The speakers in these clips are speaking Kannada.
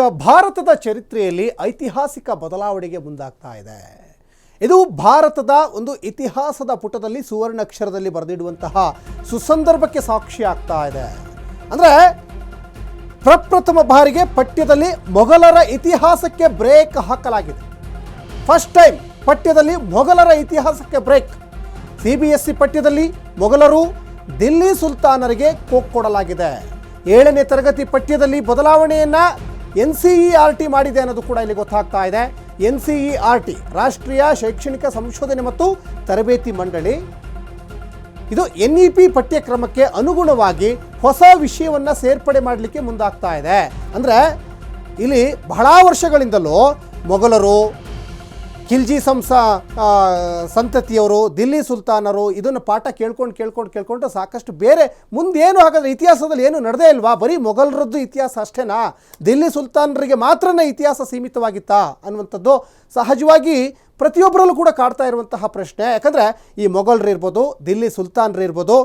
ಭಾರತದ ಚರಿತ್ರೆಯಲ್ಲಿ ಐತಿಹಾಸಿಕ ಬದಲಾವಣೆಗೆ ಮುಂದಾಗ್ತಾ ಇದೆ. ಇದು ಭಾರತದ ಒಂದು ಇತಿಹಾಸದ ಪುಟದಲ್ಲಿ ಸುವರ್ಣಾಕ್ಷರದಲ್ಲಿ ಬರೆದಿಡುವಂತಹ ಸುಸಂದರ್ಭಕ್ಕೆ ಸಾಕ್ಷಿ ಆಗ್ತಾ ಇದೆ. ಅಂದರೆ ಪ್ರಪ್ರಥಮ ಬಾರಿಗೆ ಪಠ್ಯದಲ್ಲಿ ಮೊಘಲರ ಇತಿಹಾಸಕ್ಕೆ ಬ್ರೇಕ್ ಹಾಕಲಾಗಿದೆ. ಫಸ್ಟ್ ಟೈಮ್ ಪಠ್ಯದಲ್ಲಿ ಮೊಘಲರ ಇತಿಹಾಸಕ್ಕೆ break. C B S C ಪಠ್ಯದಲ್ಲಿ ಮೊಘಲರು ದಿಲ್ಲಿ ಸುಲ್ತಾನರಿಗೆ ಕೊಡಲಾಗಿದೆ. ಏಳನೇ ತರಗತಿ ಪಠ್ಯದಲ್ಲಿ ಬದಲಾವಣೆಯನ್ನ N C E R T ಮಾಡಿದೆ ಅನ್ನೋದು ಕೂಡ ಇಲ್ಲಿ ಗೊತ್ತಾಗ್ತಾ ಇದೆ. N C E R T, ರಾಷ್ಟ್ರೀಯ ಶೈಕ್ಷಣಿಕ ಸಂಶೋಧನೆ ಮತ್ತು ತರಬೇತಿ ಮಂಡಳಿ. ಇದು ಎನ್ ಇ ಪಿ ಪಠ್ಯಕ್ರಮಕ್ಕೆ ಅನುಗುಣವಾಗಿ ಹೊಸ ವಿಷಯವನ್ನ ಸೇರ್ಪಡೆ ಮಾಡಲಿಕ್ಕೆ ಮುಂದಾಗ್ತಾ ಇದೆ. ಅಂದರೆ ಇಲ್ಲಿ ಬಹಳ ವರ್ಷಗಳಿಂದಲೂ ಮೊಘಲರು ಖಿಲ್ಜಿ ಸಂಸ ಸಂತತಿಯವರು, ದಿಲ್ಲಿ ಸುಲ್ತಾನರು ಇದನ್ನು ಪಾಠ ಕೇಳ್ಕೊಂಡು ಕೇಳ್ಕೊಂಡು ಕೇಳ್ಕೊಂಡು ಸಾಕಷ್ಟು ಬೇರೆ ಮುಂದೇನು ಹಾಗಾದ್ರೆ ಇತಿಹಾಸದಲ್ಲಿ ಏನು ನಡೆದೇ ಇಲ್ವಾ? ಬರೀ ಮೊಘಲರದ್ದು ಇತಿಹಾಸ ಅಷ್ಟೇನಾ? ದಿಲ್ಲಿ ಸುಲ್ತಾನರಿಗೆ ಮಾತ್ರನೇ ಇತಿಹಾಸ ಸೀಮಿತವಾಗಿತ್ತಾ ಅನ್ನುವಂಥದ್ದು ಸಹಜವಾಗಿ ಪ್ರತಿಯೊಬ್ಬರಲ್ಲೂ ಕೂಡ ಕಾಡ್ತಾ ಇರುವಂತಹ ಪ್ರಶ್ನೆ. ಯಾಕಂದರೆ ಈ ಮೊಘಲರು ಇರ್ಬೋದು, ದಿಲ್ಲಿ ಸುಲ್ತಾನರು ಇರ್ಬೋದು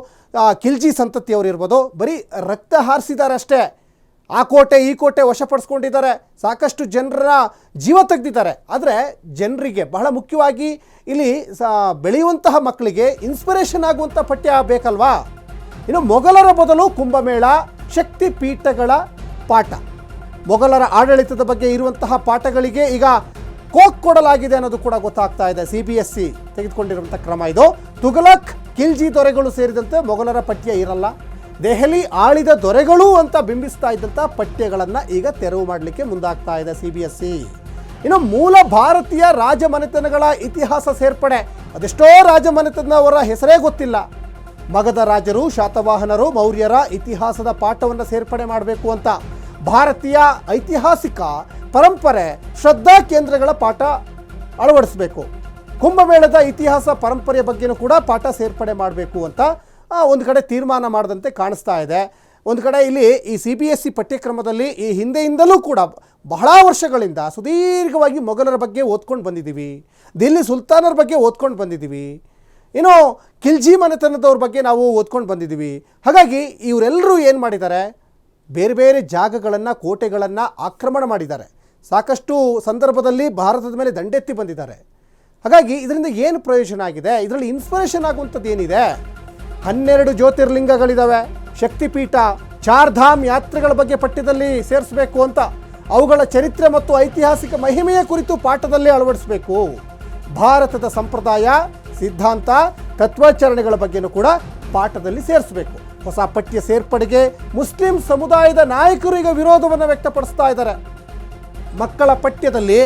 ಖಿಲ್ಜಿ ಸಂತತಿಯವರು ಇರ್ಬೋದು, ಬರೀ ರಕ್ತ ಹಾರಿಸಿದಾರಷ್ಟೇ ಆ ಕೋಟೆ, ಈ ಕೋಟೆ ವಶಪಡಿಸ್ಕೊಂಡಿದ್ದಾರೆ. ಸಾಕಷ್ಟು ಜನರ ಜೀವ ತೆಗೆದಿದ್ದಾರೆ. ಆದರೆ ಜನರಿಗೆ ಬಹಳ ಮುಖ್ಯವಾಗಿ ಇಲ್ಲಿ ಸ, ಬೆಳೆಯುವಂತಹ ಮಕ್ಕಳಿಗೆ ಇನ್ಸ್ಪಿರೇಷನ್ ಆಗುವಂಥ ಪಠ್ಯ ಬೇಕಲ್ವಾ? ಇನ್ನು ಮೊಘಲರ ಬದಲು ಕುಂಭಮೇಳ, ಶಕ್ತಿ ಪೀಠಗಳ ಪಾಠ. ಮೊಘಲರ ಆಡಳಿತದ ಬಗ್ಗೆ ಇರುವಂತಹ ಪಾಠಗಳಿಗೆ ಈಗ ಕೋಕ್ ಕೊಡಲಾಗಿದೆ ಅನ್ನೋದು ಕೂಡ ಗೊತ್ತಾಗ್ತಾ ಇದೆ. ಸಿ ಬಿ ಎಸ್ ಸಿ ತೆಗೆದುಕೊಂಡಿರುವಂಥ ಕ್ರಮ ಇದು. ತುಘಲಕ್ ಖಿಲ್ಜಿ ದೊರೆಗಳು ಸೇರಿದಂತೆ ಮೊಘಲರ ಪಠ್ಯ ಇರಲ್ಲ. ದೆಹಲಿ ಆಳಿದ ದೊರೆಗಳು ಅಂತ ಬಿಂಬಿಸ್ತಾ ಇದ್ದಂಥ ಪಠ್ಯಗಳನ್ನು ಈಗ ತೆರವು ಮಾಡಲಿಕ್ಕೆ ಮುಂದಾಗ್ತಾ ಇದೆ ಸಿ ಬಿ ಎಸ್ ಸಿ ಇನ್ನು ಮೂಲ ಭಾರತೀಯ ರಾಜಮನೆತನಗಳ ಇತಿಹಾಸ ಸೇರ್ಪಡೆ. ಅದೆಷ್ಟೋ ರಾಜಮನೆತನವರ ಹೆಸರೇ ಗೊತ್ತಿಲ್ಲ. ಮಗಧ ರಾಜರು, ಶಾತವಾಹನರು, ಮೌರ್ಯರ ಇತಿಹಾಸದ ಪಾಠವನ್ನು ಸೇರ್ಪಡೆ ಮಾಡಬೇಕು ಅಂತ. ಭಾರತೀಯ ಐತಿಹಾಸಿಕ ಪರಂಪರೆ, ಶ್ರದ್ಧಾ ಕೇಂದ್ರಗಳ ಪಾಠ ಅಳವಡಿಸಬೇಕು. ಕುಂಭಮೇಳದ ಇತಿಹಾಸ ಪರಂಪರೆಯ ಬಗ್ಗೆನೂ ಕೂಡ ಪಾಠ ಸೇರ್ಪಡೆ ಮಾಡಬೇಕು ಅಂತ ಒಂದು ಕಡೆ ತೀರ್ಮಾನ ಮಾಡಿದಂತೆ ಕಾಣಿಸ್ತಾ ಇದೆ. ಒಂದು ಕಡೆ ಇಲ್ಲಿ ಈ ಸಿ ಬಿ ಎಸ್ ಸಿ ಪಠ್ಯಕ್ರಮದಲ್ಲಿ ಈ ಹಿಂದೆಯಿಂದಲೂ ಕೂಡ ಬಹಳ ವರ್ಷಗಳಿಂದ ಸುದೀರ್ಘವಾಗಿ ಮೊಘಲರ ಬಗ್ಗೆ ಓದ್ಕೊಂಡು ಬಂದಿದ್ದೀವಿ. ದಿಲ್ಲಿ ಸುಲ್ತಾನರ ಬಗ್ಗೆ ಓದ್ಕೊಂಡು ಬಂದಿದ್ದೀವಿ. ಏನೋ ಖಿಲ್ಜಿ ಮನೆತನದವ್ರ ಬಗ್ಗೆ ನಾವು ಓದ್ಕೊಂಡು ಬಂದಿದ್ದೀವಿ. ಹಾಗಾಗಿ ಇವರೆಲ್ಲರೂ ಏನು ಮಾಡಿದ್ದಾರೆ? ಬೇರೆ ಬೇರೆ ಜಾಗಗಳನ್ನು, ಕೋಟೆಗಳನ್ನು ಆಕ್ರಮಣ ಮಾಡಿದ್ದಾರೆ. ಸಾಕಷ್ಟು ಸಂದರ್ಭದಲ್ಲಿ ಭಾರತದ ಮೇಲೆ ದಂಡೆತ್ತಿ ಬಂದಿದ್ದಾರೆ. ಹಾಗಾಗಿ ಇದರಿಂದ ಏನು ಪ್ರಯೋಜನ ಆಗಿದೆ? ಇದರಲ್ಲಿ ಇನ್ಸ್ಪಿರೇಷನ್ ಆಗುವಂಥದ್ದು ಏನಿದೆ? ಹನ್ನೆರಡು ಜ್ಯೋತಿರ್ಲಿಂಗಗಳಿದ್ದಾವೆ ಶಕ್ತಿಪೀಠ, ಚಾರ್ಧಾಮ್ ಯಾತ್ರೆಗಳ ಬಗ್ಗೆ ಪಠ್ಯದಲ್ಲಿ ಸೇರಿಸಬೇಕು ಅಂತ ಅವುಗಳ ಚರಿತ್ರೆ ಮತ್ತು ಐತಿಹಾಸಿಕ ಮಹಿಮೆಯ ಕುರಿತು ಪಾಠದಲ್ಲಿ ಅಳವಡಿಸಬೇಕು. ಭಾರತದ ಸಂಪ್ರದಾಯ, ಸಿದ್ಧಾಂತ, ತತ್ವಾಚರಣೆಗಳ ಬಗ್ಗೆನೂ ಕೂಡ ಪಾಠದಲ್ಲಿ ಸೇರಿಸಬೇಕು. ಹೊಸ ಪಠ್ಯ ಸೇರ್ಪಡೆಗೆ ಮುಸ್ಲಿಂ ಸಮುದಾಯದ ನಾಯಕರು ಈಗ ವಿರೋಧವನ್ನು ವ್ಯಕ್ತಪಡಿಸ್ತಾ ಇದ್ದಾರೆ. ಮಕ್ಕಳ ಪಠ್ಯದಲ್ಲಿ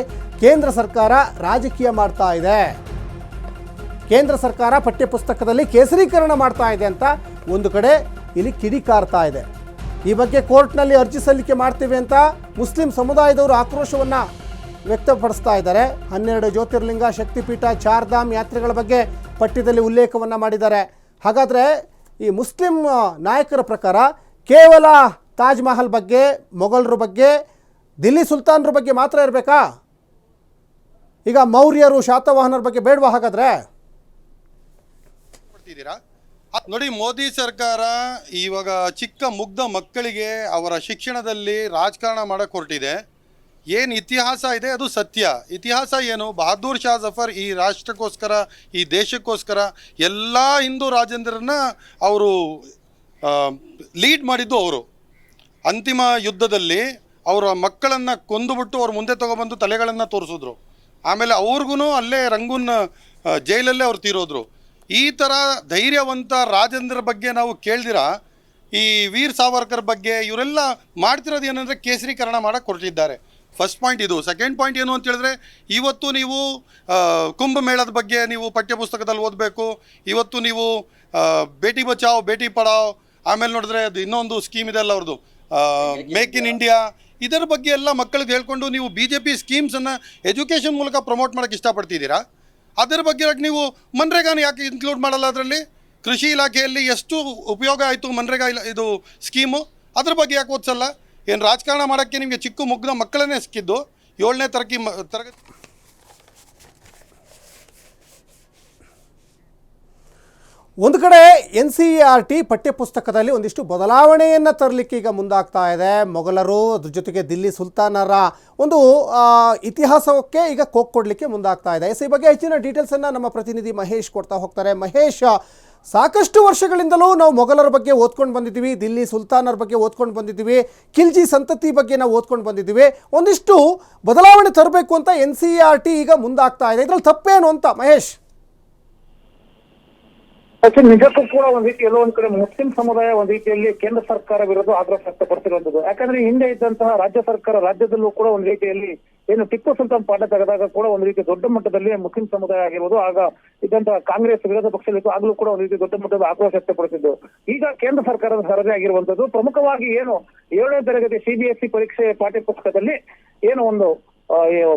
ಕೇಂದ್ರ ಸರ್ಕಾರ ರಾಜಕೀಯ ಮಾಡ್ತಾ ಇದೆ. ಕೇಂದ್ರ ಸರ್ಕಾರ ಪಠ್ಯಪುಸ್ತಕದಲ್ಲಿ ಕೇಸರೀಕರಣ ಮಾಡ್ತಾ ಇದೆ ಅಂತ ಒಂದು ಕಡೆ ಇಲ್ಲಿ ಕಿಡಿಕಾರ್ತಾ ಇದೆ. ಈ ಬಗ್ಗೆ ಕೋರ್ಟ್ನಲ್ಲಿ ಅರ್ಜಿ ಸಲ್ಲಿಕೆ ಮಾಡ್ತೀವಿ ಅಂತ ಮುಸ್ಲಿಂ ಸಮುದಾಯದವರು ಆಕ್ರೋಶವನ್ನು ವ್ಯಕ್ತಪಡಿಸ್ತಾ ಇದ್ದಾರೆ. ಹನ್ನೆರಡು ಜ್ಯೋತಿರ್ಲಿಂಗ ಶಕ್ತಿಪೀಠ ಚಾರ್ಧಾಮ್ ಯಾತ್ರೆಗಳ ಬಗ್ಗೆ ಪಠ್ಯದಲ್ಲಿ ಉಲ್ಲೇಖವನ್ನು ಮಾಡಿದ್ದಾರೆ. ಹಾಗಾದರೆ ಈ ಮುಸ್ಲಿಂ ನಾಯಕರ ಪ್ರಕಾರ ಕೇವಲ ತಾಜ್ ಮಹಲ್ ಬಗ್ಗೆ, ಮೊಘಲರ ಬಗ್ಗೆ, ದಿಲ್ಲಿ ಸುಲ್ತಾನರ ಬಗ್ಗೆ ಮಾತ್ರ ಇರಬೇಕಾ? ಈಗ ಮೌರ್ಯರು ಶಾತವಾಹನರ ಬಗ್ಗೆ ಬೇಡವಾ ಹಾಗಾದ್ರೆ? ಮಾಡ್ತಿದ್ದೀರಾ ಅದ್ ನೋಡಿ, ಮೋದಿ ಸರ್ಕಾರ ಇವಾಗ ಚಿಕ್ಕ ಮುಗ್ಧ ಮಕ್ಕಳಿಗೆ ಅವರ ಶಿಕ್ಷಣದಲ್ಲಿ ರಾಜಕಾರಣ ಮಾಡಕ್ಕೆ ಹೊರಟಿದೆ ಏನು ಇತಿಹಾಸ ಇದೆ, ಅದು ಸತ್ಯ. ಇತಿಹಾಸ ಏನು? ಬಹದ್ದೂರ್ ಶಾ ಜಫರ್ ಈ ರಾಷ್ಟ್ರಕ್ಕೋಸ್ಕರ, ಈ ದೇಶಕ್ಕೋಸ್ಕರ ಎಲ್ಲ ಹಿಂದೂ ರಾಜೇಂದ್ರನ ಅವರು ಲೀಡ್ ಮಾಡಿದ್ದು ಅವರು. ಅಂತಿಮ ಯುದ್ಧದಲ್ಲಿ ಅವರ ಮಕ್ಕಳನ್ನು ಕೊಂದುಬಿಟ್ಟು ಅವ್ರ ಮುಂದೆ ತಗೊಬಂದು ತಲೆಗಳನ್ನು ತೋರಿಸಿದ್ರು. ಆಮೇಲೆ ಅವ್ರಿಗೂ ಅಲ್ಲೇ ರಂಗೂನ್ ಜೈಲಲ್ಲೇ ಅವ್ರು ತೀರೋದ್ರು. ಈ ಥರ ಧೈರ್ಯವಂತ ರಾಜೇಂದ್ರ ಬಗ್ಗೆ ನಾವು ಕೇಳ್ದಿರ? ಈ ವೀರ್ ಸಾವರ್ಕರ್ ಬಗ್ಗೆ ಇವರೆಲ್ಲ ಮಾಡ್ತಿರೋದು ಏನಂದರೆ ಕೇಸರೀಕರಣ ಮಾಡಕ್ಕೆ ಹೊರಟಿದ್ದಾರೆ. ಫಸ್ಟ್ ಪಾಯಿಂಟ್ ಇದು. ಸೆಕೆಂಡ್ ಪಾಯಿಂಟ್ ಏನು ಅಂತ ಹೇಳಿದ್ರೆ, ಇವತ್ತು ನೀವು ಕುಂಭಮೇಳದ ಬಗ್ಗೆ ನೀವು ಪಠ್ಯಪುಸ್ತಕದಲ್ಲಿ ಓದಬೇಕು. ಇವತ್ತು ನೀವು ಭೇಟಿ ಬಚಾವ್, ಬೇಟಿ ಪಡಾವ್, ಆಮೇಲೆ ನೋಡಿದ್ರೆ ಅದು ಇನ್ನೊಂದು ಸ್ಕೀಮ್ ಇದೆ ಅಲ್ಲ ಅವ್ರದ್ದು ಮೇಕ್ ಇನ್ ಇಂಡಿಯಾ ಇದರ ಬಗ್ಗೆ ಎಲ್ಲ ಮಕ್ಕಳಿಗೆ ಹೇಳ್ಕೊಂಡು ನೀವು ಬಿ ಜೆ ಪಿ ಸ್ಕೀಮ್ಸನ್ನು ಎಜುಕೇಷನ್ ಮೂಲಕ ಪ್ರಮೋಟ್ ಮಾಡೋಕ್ಕೆ ಇಷ್ಟಪಡ್ತಿದ್ದೀರಾ? ಅದರ ಬಗ್ಗೆ ನೀವು ಮನ್ರೇಗಾನ ಯಾಕೆ ಇನ್ಕ್ಲೂಡ್ ಮಾಡಲ್ಲ ಅದರಲ್ಲಿ? ಕೃಷಿ ಇಲಾಖೆಯಲ್ಲಿ ಎಷ್ಟು ಉಪಯೋಗ ಆಯಿತು ಮನ್ರೇಗಾ ಇಲ್ಲ ಇದು ಸ್ಕೀಮು? ಅದ್ರ ಬಗ್ಗೆ ಯಾಕೆ ಓದಿಸಲ್ಲ? ಏನು ರಾಜಕಾರಣ ಮಾಡೋಕ್ಕೆ ನಿಮಗೆ ಚಿಕ್ಕ ಮುಗ್ನ ಮಕ್ಕಳನ್ನೇ ಸಿಕ್ಕಿದ್ದು? ಏಳನೇ ತರಕಿ ಮ, ತರಗತಿ ಒಂದು ಕಡೆ ಎನ್ ಸಿ ಆರ್ ಟಿ ಪಠ್ಯಪುಸ್ತಕದಲ್ಲಿ ಒಂದಿಷ್ಟು ಬದಲಾವಣೆಯನ್ನು ತರಲಿಕ್ಕೆ ಈಗ ಮುಂದಾಗ್ತಾ ಇದೆ. ಮೊಘಲರು, ಅದ್ರ ಜೊತೆಗೆ ದಿಲ್ಲಿ ಸುಲ್ತಾನರ ಒಂದು ಇತಿಹಾಸಕ್ಕೆ ಈಗ ಕೋಕ್ ಕೊಡಲಿಕ್ಕೆ ಮುಂದಾಗ್ತಾ ಇದೆ. ಎಸ್ ಈ ಬಗ್ಗೆ ಹೆಚ್ಚಿನ ಡೀಟೇಲ್ಸನ್ನು ನಮ್ಮ ಪ್ರತಿನಿಧಿ ಮಹೇಶ್ ಕೊಡ್ತಾ ಹೋಗ್ತಾರೆ. ಮಹೇಶ್, ಸಾಕಷ್ಟು ವರ್ಷಗಳಿಂದಲೂ ನಾವು ಮೊಘಲರ ಬಗ್ಗೆ ಓದ್ಕೊಂಡು ಬಂದಿದ್ದೀವಿ, ದಿಲ್ಲಿ ಸುಲ್ತಾನರ ಬಗ್ಗೆ ಓದ್ಕೊಂಡು ಬಂದಿದ್ದೀವಿ, ಖಿಲ್ಜಿ ಸಂತತಿ ಬಗ್ಗೆ ನಾವು ಓದ್ಕೊಂಡು ಬಂದಿದ್ದೀವಿ. ಒಂದಿಷ್ಟು ಬದಲಾವಣೆ ತರಬೇಕು ಅಂತ ಎನ್ ಸಿ ಆರ್ ಟಿ ಈಗ ಮುಂದಾಗ್ತಾ ಇದೆ. ಇದರಲ್ಲಿ ತಪ್ಪೇನು ಅಂತ ಮಹೇಶ್? ಸಚಿನ್ ನಿಜಕ್ಕೂ ಕೂಡ ಒಂದ್ ರೀತಿ ಎಲ್ಲೋ ಒಂದ್ ಕಡೆ ಮುಸ್ಲಿಂ ಸಮುದಾಯ ಒಂದ್ ರೀತಿಯಲ್ಲಿ ಕೇಂದ್ರ ಸರ್ಕಾರ ವಿರುದ್ಧ ಆಕ್ರೋಶ ವ್ಯಕ್ತಪಡಿಸಿರುವಂತದ್ದು. ಯಾಕಂದ್ರೆ ಹಿಂದೆ ಇದ್ದಂತಹ ರಾಜ್ಯ ಸರ್ಕಾರ ರಾಜ್ಯದಲ್ಲೂ ಕೂಡ ಒಂದ್ ರೀತಿಯಲ್ಲಿ ಏನು ಟಿಪ್ಪು ಸುಲ್ತಾನ್ ಪಾಠ ತೆಗೆದಾಗ ಕೂಡ ಒಂದ್ ರೀತಿ ದೊಡ್ಡ ಮಟ್ಟದಲ್ಲಿ ಮುಸ್ಲಿಂ ಸಮುದಾಯ ಆಗಿರ್ಬೋದು, ಆಗ ಇದ್ದಂತಹ ಕಾಂಗ್ರೆಸ್ ವಿರೋಧ ಪಕ್ಷದಲ್ಲಿ ಆಗ್ಲೂ ಕೂಡ ಒಂದ್ ರೀತಿ ದೊಡ್ಡ ಮಟ್ಟದ ಆಕ್ರೋಶ ವ್ಯಕ್ತಪಡಿಸಿದ್ದು. ಈಗ ಕೇಂದ್ರ ಸರ್ಕಾರದ ಸರದಿ ಆಗಿರುವಂತದ್ದು, ಪ್ರಮುಖವಾಗಿ ಏನು ಏಳನೇ ತರಗತಿ ಸಿಬಿಎಸ್ಇ ಪರೀಕ್ಷೆ ಪಾಠ್ಯ ಪುಸ್ತಕದಲ್ಲಿ ಏನು ಒಂದು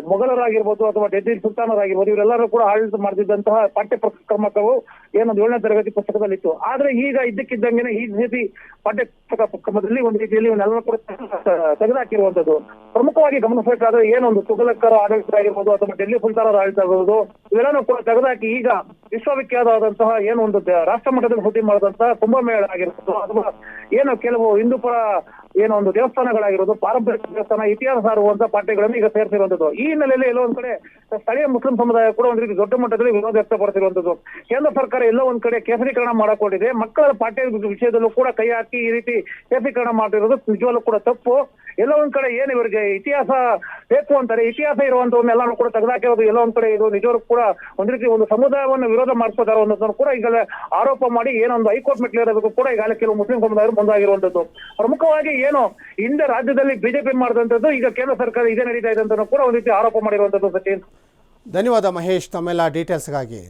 ಮೊಘಲರಾಗಿರ್ಬೋದು ಅಥವಾ ಡೆಲ್ಲಿ ಸುಲ್ತಾನರಾಗಿರ್ಬೋದು, ಇವರೆಲ್ಲರೂ ಕೂಡ ಆಡಳಿತ ಮಾಡ್ತಿದ್ದಂತಹ ಪಠ್ಯ ಕ್ರಮಕವು ಏನೊಂದು ಏಳನೇ ತರಗತಿ ಪುಸ್ತಕದಲ್ಲಿತ್ತು. ಆದ್ರೆ ಈಗ ಇದ್ದಕ್ಕಿದ್ದಂಗೆ ಈ ರೀತಿ ಪಾಠ್ಯ ಪುಸ್ತಕ ಕ್ರಮದಲ್ಲಿ ಒಂದು ರೀತಿಯಲ್ಲಿ ಇವನ್ನೆಲ್ಲ ಕೂಡ ತೆಗೆದುಹಾಕಿರುವಂತದ್ದು ಪ್ರಮುಖವಾಗಿ ಗಮನಿಸಬೇಕಾದ್ರೆ ಏನೊಂದು ತುಗಲಕ್ಕರ ಆಡಳಿತ ಆಗಿರ್ಬೋದು ಅಥವಾ ಡೆಲ್ಲಿ ಸುಲ್ತಾನರ ಆಡಳಿತ ಆಗಿರ್ಬೋದು ಇವೆಲ್ಲನೂ ಕೂಡ ತೆಗೆದುಹಾಕಿ ಈಗ ವಿಶ್ವವಿಖ್ಯಾತವಾದಂತಹ ಏನೊಂದು ರಾಷ್ಟ್ರ ಮಟ್ಟದಲ್ಲಿ ಹುಟ್ಟಿ ಮಾಡಿದಂತಹ ಕುಂಭಮೇಳ ಆಗಿರ್ಬೋದು ಅಥವಾ ಏನು ಕೆಲವು ಹಿಂದೂ ಪರ ಏನೋ ಒಂದು ದೇವಸ್ಥಾನಗಳಾಗಿರೋದು, ಪಾರಂಪರಿಕ ದೇವಸ್ಥಾನ, ಇತಿಹಾಸ ಸಾರುವಂತ ಪಾಠಗಳನ್ನು ಈಗ ಸೇರಿಸಿರುವಂತದ್ದು ಈ ಹಿನ್ನೆಲೆಯಲ್ಲಿ ಎಲ್ಲೋ ಒಂದ್ ಕಡೆ ಸ್ಥಳೀಯ ಮುಸ್ಲಿಂ ಸಮುದಾಯ ಕೂಡ ಒಂದ್ ರೀತಿ ದೊಡ್ಡ ಮಟ್ಟದಲ್ಲಿ ವಿರೋಧ ವ್ಯಕ್ತಪಡಿಸಿರುವಂತದ್ದು ಕೇಂದ್ರ ಸರ್ಕಾರ ಎಲ್ಲೋ ಒಂದ್ ಕಡೆ ಕೇಸರೀಕರಣ ಮಾಡಕೊಂಡಿದೆ. ಮಕ್ಕಳ ಪಾಠ್ಯ ವಿಷಯದಲ್ಲೂ ಕೂಡ ಕೈ ಹಾಕಿ ಈ ರೀತಿ ಕೇಸರೀಕರಣ ಮಾಡಿರೋದು ನಿಜವಾಗ್ಲೂ ಕೂಡ ತಪ್ಪು. ಎಲ್ಲೋ ಒಂದ್ ಕಡೆ ಏನ್ ಇವರಿಗೆ ಇತಿಹಾಸ ಬೇಕು ಅಂತಾರೆ, ಇತಿಹಾಸ ಇರುವಂತವನ್ನೆಲ್ಲಾನು ಕೂಡ ತೆಗೆದಾಕಿರೋದು ಎಲ್ಲೋ ಒಂದ್ ಕಡೆ ಇದು ನಿಜವಾಗ್ ಕೂಡ ಒಂದ್ ರೀತಿ ಒಂದು ಸಮುದಾಯವನ್ನು ವಿರೋಧ ಮಾಡಿಸ್ಕೋತಾರೆ ಅನ್ನೋದನ್ನು ಕೂಡ ಈಗಲೇ ಆರೋಪ ಮಾಡಿ ಏನೊಂದು ಹೈಕೋರ್ಟ್ ಮೆಟ್ಲಿರೋದಕ್ಕೂ ಕೂಡ ಈಗಾಗಲೇ ಕೆಲವು ಮುಸ್ಲಿಂ ಸಮುದಾಯ ಮುಂದಾಗಿರುವಂತದ್ದು ಪ್ರಮುಖವಾಗಿ ಏನು ಹಿಂದೆ ರಾಜ್ಯದಲ್ಲಿ ಬಿಜೆಪಿ ಮಾಡಿದಂತದ್ದು ಈಗ ಕೇಂದ್ರ ಸರ್ಕಾರ ಇದೇ ನಡೀತಾ ಇದೆ ಅಂತ ಕೂಡ ಒಂದ್ ರೀತಿ ಆರೋಪ ಮಾಡಿರುವಂತದ್ದು ಸಚಿನ್. ಧನ್ಯವಾದ ಮಹೇಶ್ ತಮ್ಮೆಲ್ಲ ಡೀಟೇಲ್ಸ್ಗಾಗಿ